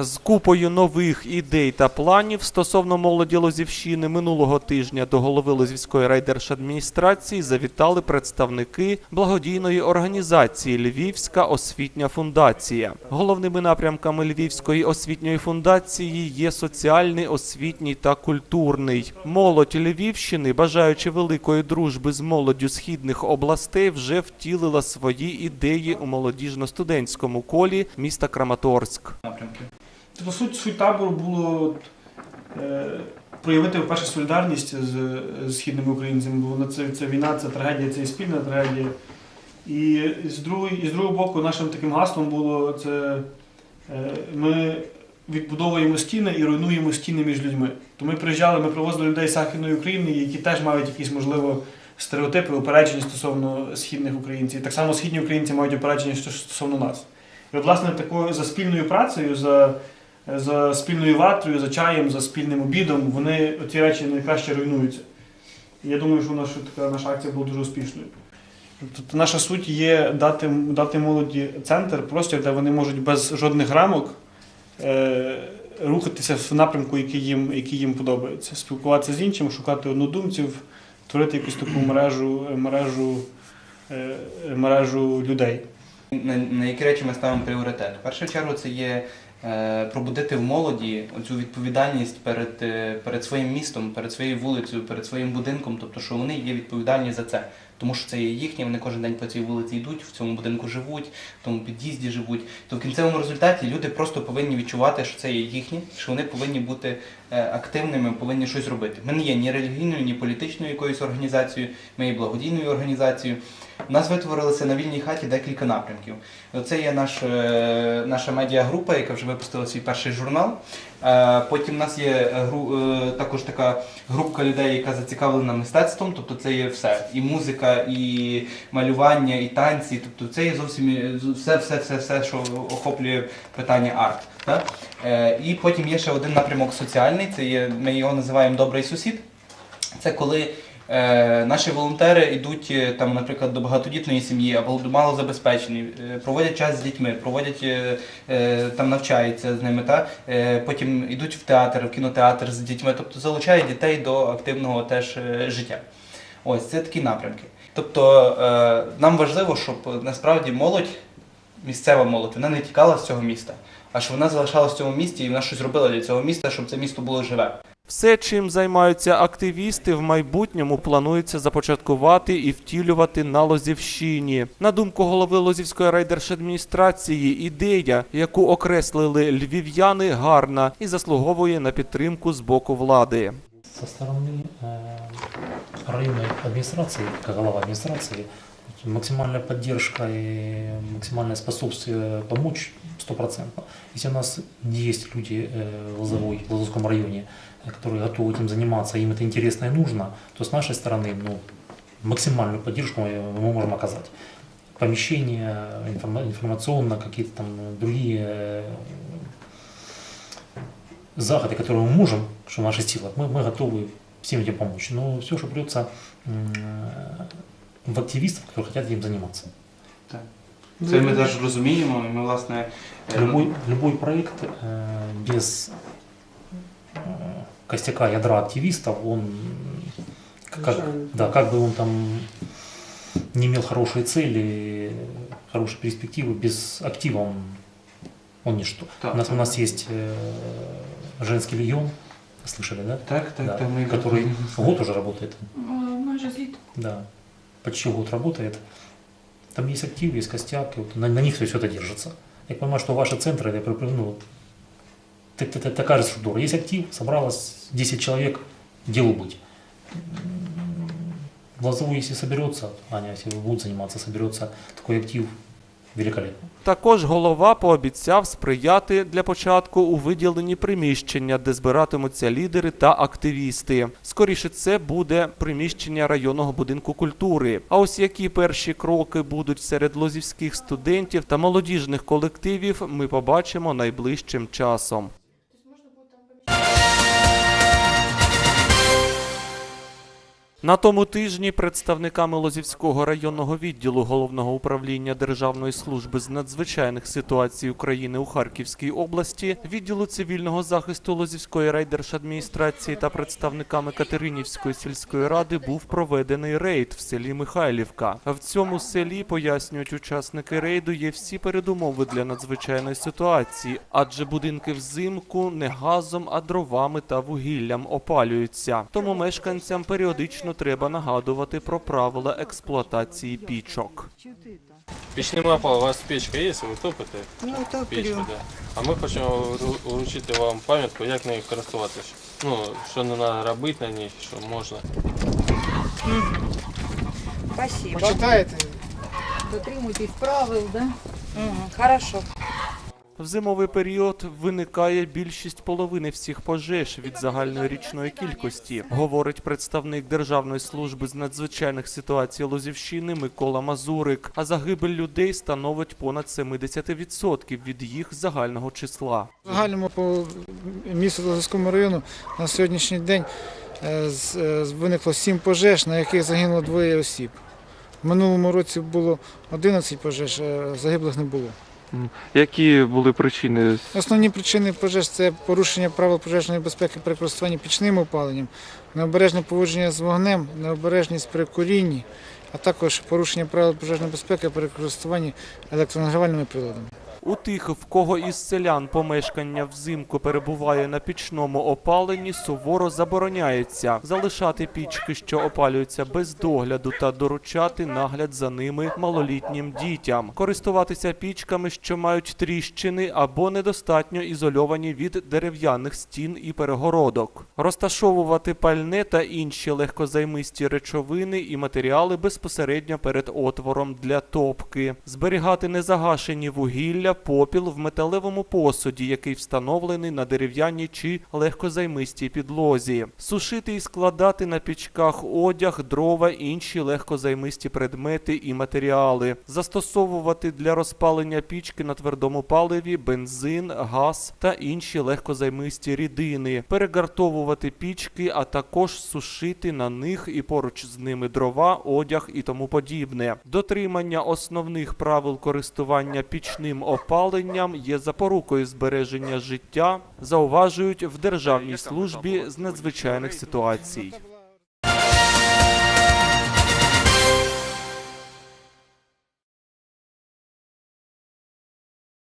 З купою нових ідей та планів стосовно молоді Лозівщини минулого тижня до голови Лозівської райдержадміністрації завітали представники благодійної організації Львівська освітня фундація. Головними напрямками Львівської освітньої фундації є соціальний, освітній та культурний. Молодь Львівщини, бажаючи великої дружби з молоддю східних областей, вже втілила свої ідеї у молодіжно-студентському колі міста Краматорськ. напрямки. Тобто суть, суть табору було е, проявити вперше солідарність з, з східними українцями, бо це, це війна, це трагедія, це і спільна трагедія. І з другого, і з другого боку, нашим таким гаслом було це е, ми відбудовуємо стіни і руйнуємо стіни між людьми. То ми приїжджали, ми привозили людей з Західної України, які теж мають якісь, можливо, стереотипи, упередження стосовно східних українців. Так само східні українці мають упередження стосовно нас. І от, власне, такою за спільною працею, за, за спільною ватрою, за чаєм, за спільним обідом, вони ці речі найкраще руйнуються. І я думаю, що наша, така наша акція була дуже успішною. Тобто наша суть є дати, дати молоді центр, простір, де вони можуть без жодних рамок е, рухатися в напрямку, який їм, який їм подобається. Спілкуватися з іншим, шукати однодумців, творити якусь таку мережу, мережу, е, мережу людей. На, на які речі ми ставимо пріоритет? В першу чергу це є пробудити в молоді цю відповідальність перед, е, перед своїм містом, перед своєю вулицею, перед своїм будинком, тобто, що вони є відповідальні за це. Тому що це є їхнє, вони кожен день по цій вулиці йдуть, в цьому будинку живуть, в тому під'їзді живуть. То в кінцевому результаті люди просто повинні відчувати, що це є їхнє, що вони повинні бути е, активними, повинні щось робити. Ми не є ні релігійною, ні політичною якоюсь організацією, ми є благодійною організацією. У нас витворилося на вільній хаті декілька напрямків. Це є наш, е, наша медіагрупа, яка вже випустила свій перший журнал. Е, Потім у нас є гру- також така групка людей, яка зацікавлена мистецтвом, тобто це є все. І музика, і малювання, і танці. Тобто це є зовсім все, все, все, все, що охоплює питання арт. Так? Е, І потім є ще один напрямок соціальний, це є, ми його називаємо Добрий сусід. Це коли е, наші волонтери йдуть е, там, наприклад, до багатодітної сім'ї або до малозабезпеченої, е, проводять час з дітьми, проводять е, там навчаються з ними, та е, потім йдуть в театр, в кінотеатр з дітьми, тобто залучають дітей до активного теж життя. Ось це такі напрямки. Тобто е, нам важливо, щоб насправді молодь, місцева молодь, вона не тікала з цього міста, а щоб вона залишалася в цьому місті і вона щось робила для цього міста, щоб це місто було живе. Все, чим займаються активісти, в майбутньому планується започаткувати і втілювати на Лозівщині. На думку голови Лозівської райдержадміністрації, ідея, яку окреслили львів'яни, гарна і заслуговує на підтримку з боку влади. Со стороны э, районной администрации, как глава администрации, максимальная поддержка и максимальное способствие помочь стопроцентно. Если у нас есть люди э, в Лозовой, в Лозовском районе, э, которые готовы этим заниматься, им это интересно и нужно, то с нашей стороны ну, максимальную поддержку мы, можем оказать. Помещения, информа- информационно, какие-то там другие э, заходы, которые мы можем, что в силах, мы, мы готовы всем этим помочь. Но все, что придется м, в активистов, которые хотят этим заниматься. Це ми теж розуміємо, і ми власне е, Любой, любой проект э, без э, костяка ядра активистов, он как, да, как бы он там не имел хорошие цели, хорошие перспективы, без актива он, он ничто. Так, у нас, у так, нас так. есть э, женский легион, слышали, да? Так, так, Да, так. Ми который год уже работает. Майже звідти. Да, почти год работает. Там есть актив, есть костяк, и вот на, на них все это держится. Я понимаю, что ваши центры, это, ну, такая же структура. Есть актив, собралось 10 человек, делу быть. В Лозову, если соберется, Аня, если будет заниматься, соберется такой актив, великолепно. Також голова пообіцяв сприяти для початку у виділенні приміщення, де збиратимуться лідери та активісти. Скоріше це буде приміщення районного будинку культури. А ось які перші кроки будуть серед лозівських студентів та молодіжних колективів, ми побачимо найближчим часом. На тому тижні представниками Лозівського районного відділу головного управління Державної служби з надзвичайних ситуацій України у Харківській області, відділу цивільного захисту Лозівської райдержадміністрації та представниками Катеринівської сільської ради був проведений рейд в селі Михайлівка. В цьому селі пояснюють учасники рейду є всі передумови для надзвичайної ситуації, адже будинки взимку не газом, а дровами та вугіллям опалюються. Тому мешканцям періодично треба нагадувати про правила експлуатації пічок. Пічний мапа, у вас печка є, ви топите Ну, пічку, топлю. да. А ми хочемо вручити вам пам'ятку, як нею користуватися. Ну, що не треба робити на ній, що можна. Спасибо. Почитаєте? Дотримуйтесь правил, да? Угу. Хорошо. В зимовий період виникає більшість половини всіх пожеж від загальної річної кількості, говорить представник Державної служби з надзвичайних ситуацій Лозівщини Микола Мазурик. А загибель людей становить понад 70% від їх загального числа. Загальному по місту Лозовському району на сьогоднішній день е, е, виникло 7 пожеж, на яких загинуло двоє осіб. В минулому році було 11 пожеж, а загиблих не було. Які були причини? Основні причини пожеж це порушення правил пожежної безпеки при користуванні пічним опаленням, необережне поводження з вогнем, необережність при курінні, а також порушення правил пожежної безпеки при користуванні електронагрівальними приладами. У тих, в кого із селян помешкання взимку перебуває на пічному опаленні, суворо забороняється залишати пічки, що опалюються без догляду, та доручати нагляд за ними малолітнім дітям, користуватися пічками, що мають тріщини або недостатньо ізольовані від дерев'яних стін і перегородок, розташовувати пальне та інші легкозаймисті речовини і матеріали безпосередньо перед отвором для топки, зберігати незагашені вугілля, попіл в металевому посуді, який встановлений на дерев'яній чи легкозаймистій підлозі, сушити і складати на пічках одяг, дрова, інші легкозаймисті предмети і матеріали, застосовувати для розпалення пічки на твердому паливі бензин, газ та інші легкозаймисті рідини, перегартовувати пічки, а також сушити на них і поруч з ними дрова, одяг і тому подібне. Дотримання основних правил користування пічним опаленням є запорукою збереження життя, зауважують в Державній службі з надзвичайних ситуацій.